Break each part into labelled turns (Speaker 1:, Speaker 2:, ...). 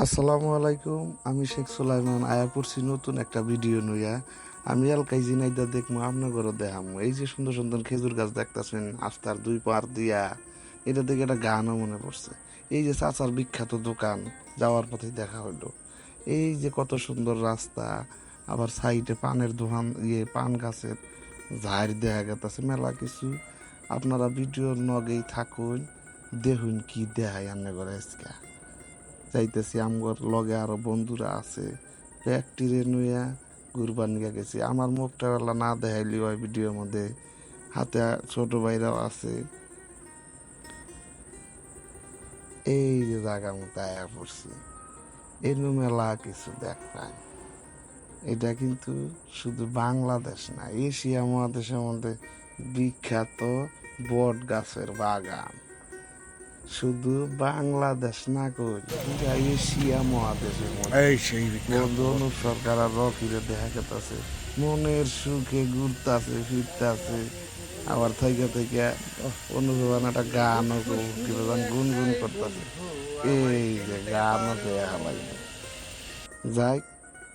Speaker 1: আসসালামু আলাইকুম, আমি শেখ সুলাইমান, আয়া পড়ছি নতুন একটা ভিডিও নইয়া আমি এলকাই জিনাইদা দেখব আপনার ঘরে দেখামো। এই যে সুন্দর সুন্দর খেজুর গাছ দেখতেছেন, আস্তার দুই পার দিয়া, এটা দেখে একটা গানও মনে পড়ছে। এই যে চাচার বিখ্যাত দোকান, যাওয়ার পথে দেখা হইল। এই যে কত সুন্দর রাস্তা, আবার সাইডে পানের দোকান ইয়ে পান গাছের ঝাড় দেখা গেছে মেলা কিছু। আপনারা ভিডিওর নগেই থাকুন, দেখুন কি দেখায় আন্নে করে আজকে। যাইতেছি, আমগর লগে আরও বন্ধুরা আছে। ব্যাগটিরে নুয়া ঘুরবার নিয়ে গেছি। আমার মুখটা না দেখাইলি ওই ভিডিওর মধ্যে। হাতে ছোট ভাইরাও আছে। এই যে জায়গা মতো আয়া পড়ছি। এনু মেলা কিছু দেখলাম। এটা কিন্তু শুধু বাংলাদেশ না, এশিয়া মহাদেশের মধ্যে বিখ্যাত বট গাছের বাগান। শুধু বাংলাদেশ না কই এশিয়া মহাদেশের মধ্যে।
Speaker 2: এই সেই
Speaker 1: বন্ধু অনুপ সরকার আর রকিরে দেখা গেছে মনের সুখে ঘুরতাছে ফিরতাছে। আবার থেকে থেকে অনুভবান একটা গানও কীরকম গুনগুন করতেছে। এই যে গানও দেয়া লাগবে যাই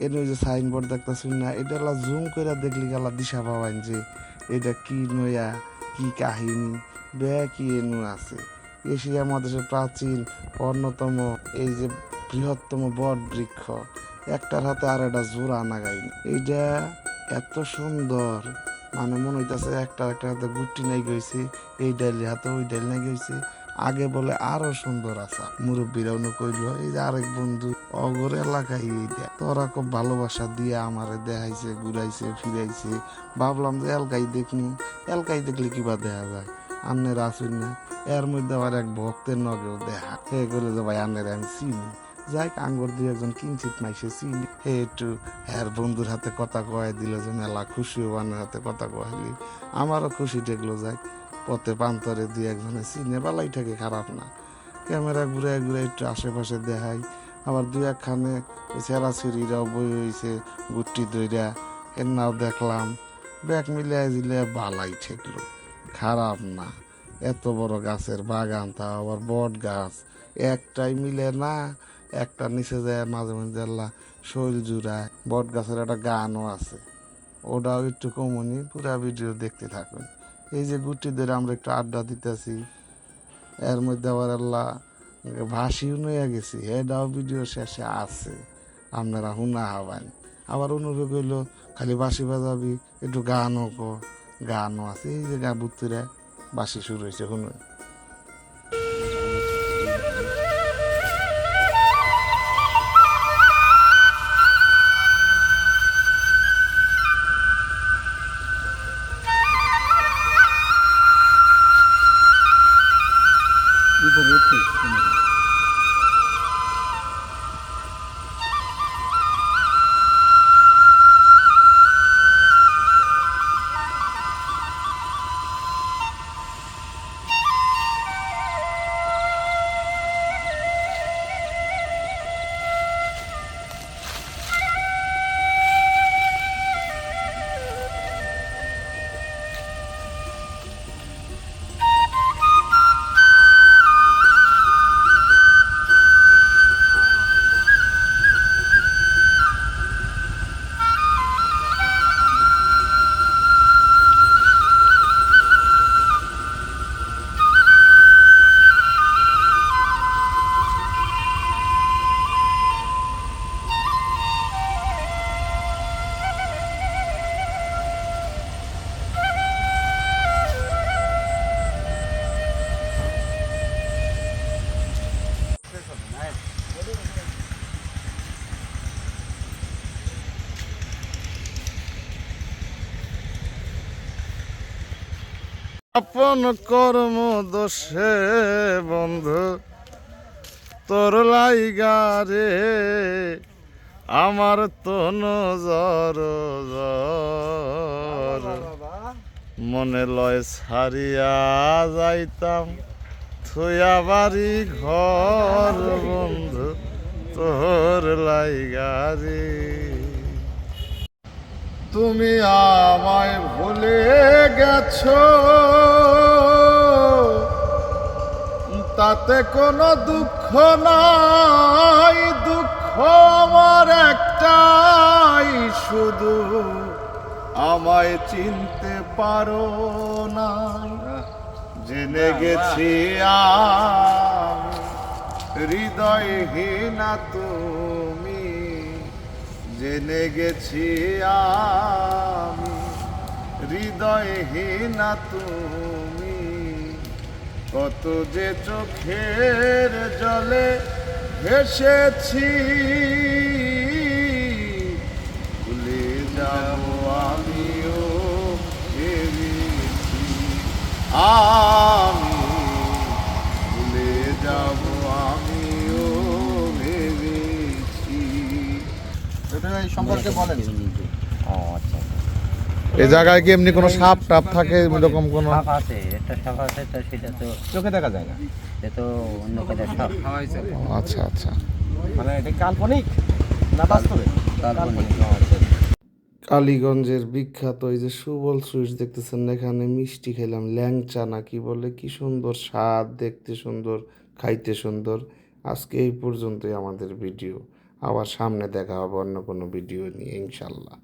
Speaker 1: এর ওই যে সাইনবোর্ড দেখতেছি না এটা জুম করে দেখলি গেলা দিশা পাওয়ান যে এটা কি নয়া কি কাহিনী বে কি এনু আছে। এশিয়া মহাদেশের প্রাচীন, অন্যতম এই যে বৃহত্তম বট বৃক্ষ, একটার হাতে আর একটা জোড়া নাগাইনি এইটা এত সুন্দর মানে মনে হইতাছে একটা একটা হাতে গুটি নাই গেছে এই ডালি হাতে ওই ডাল নাই গেছে আগে বলে আরও সুন্দর আসা মুরব্বীরা কইল, এই যে আরেক বন্ধু, অগর এলাকায় এইটা তোরা খুব ভালোবাসা দিয়ে আমারে দেখাইছে, ঘুরাইছে, ফিরাইছে। ভাবলাম যে এলকাই দেখনি, এলকাই দেখলে কিবা দেখা যায়। আন্নের আসুন না। এর মধ্যে আবার এক ভক্তের নগেও দেখা। হে করে যে ভাই, আন্নের আমি চিনি। যাই আঙ্গুর দুই একজন কিঞ্চিত মাইসে চিনি। হে একটু হ্যার বন্ধুর হাতে কথা কয়ে দিল যে, মেলা খুশি বানের হাতে কথা কয়ালি আমারও খুশি টেকলো যাই পথে পান্তরে দুই একজনে চিনে, বালাই থাকে খারাপ না। ক্যামেরা ঘুরে ঘুরে একটু আশেপাশে দেখাই। আবার দুই একখানে ছেঁড়া ছিঁড়িরাও বই হয়েছে গুটি দইরা এর নাও দেখলাম। ব্যাগ মিলিয়ে দিলে বালাই ঠেকলো। খারাপ না। এত বড় গাছের বাগান তা আবার বট গাছ। একটাই মিলে না, একটা নিচে যায়, মাঝে মাঝে আল্লাহ শরীর জুড়ায় বট গাছের একটা গানও আছে। ওটাও একটু কমনি, পুরা ভিডিও দেখতে থাকুন। এই যে গুটি ধরে আমরা একটু আড্ডা দিতেছি, এর মধ্যে আবার আল্লাহ ভাসিও নিয়ে গেছি, এটাও ভিডিও শেষে আছে। আপনারা হুনা হবেন। আবার অনুভব হইল, খালি বাঁশি বাজাবি একটু গানও কো। গানও আছে এই যে গা বুত্তুরে বাসি শুরু হয়েছে শুনুন।
Speaker 2: উপবর্তী
Speaker 1: আপন কর্ম দোষে বন্ধু তোর লাইগারে আমার তো নজর জর মনে লয় ছাড়িয়া যাইতাম থুয়া বাড়ি ঘর বন্ধু তোর লাইগারে তুমি আমায় ভুলে গেছ। তাতে কোনো দুঃখ নাই দুঃখ আমার একটাই শুধু। আমায় চিনতে পারো না জেনে গেছি হৃদয়হীনা তুমি জেনে গেছি আমি হৃদয়হীনা তুমি। কত যে চোখের জলে ভেসেছি ভুলে যাব আমিও আমি
Speaker 3: এই সম্পর্কে বলেন।
Speaker 4: ও আচ্ছা
Speaker 1: এই জায়গায় কি এমনি কোনো সাপ টাপ থাকে এরকম কোনো?
Speaker 4: সাপ আছে একটা সাপ আছে তো সেটা তো
Speaker 3: চোখে দেখা যায় না।
Speaker 4: সে তো অন্য কাজে সাপ।
Speaker 1: আচ্ছা আচ্ছা।
Speaker 3: মানে এটা কাল্পনিক না বাস্তবে?
Speaker 4: কাল্পনিক।
Speaker 5: কালীগঞ্জের বিখ্যাত এই যে সুবল সুইচ দেখতেছেন এখানে মিষ্টি খেলাম ল্যাংচা না কি বলে? কি সুন্দর স্বাদ দেখতে সুন্দর খাইতে সুন্দর। আজকে এই পর্যন্তই আমাদের ভিডিও। আবার সামনে দেখা হবে অন্য কোনো ভিডিও নিয়ে ইনশাল্লাহ।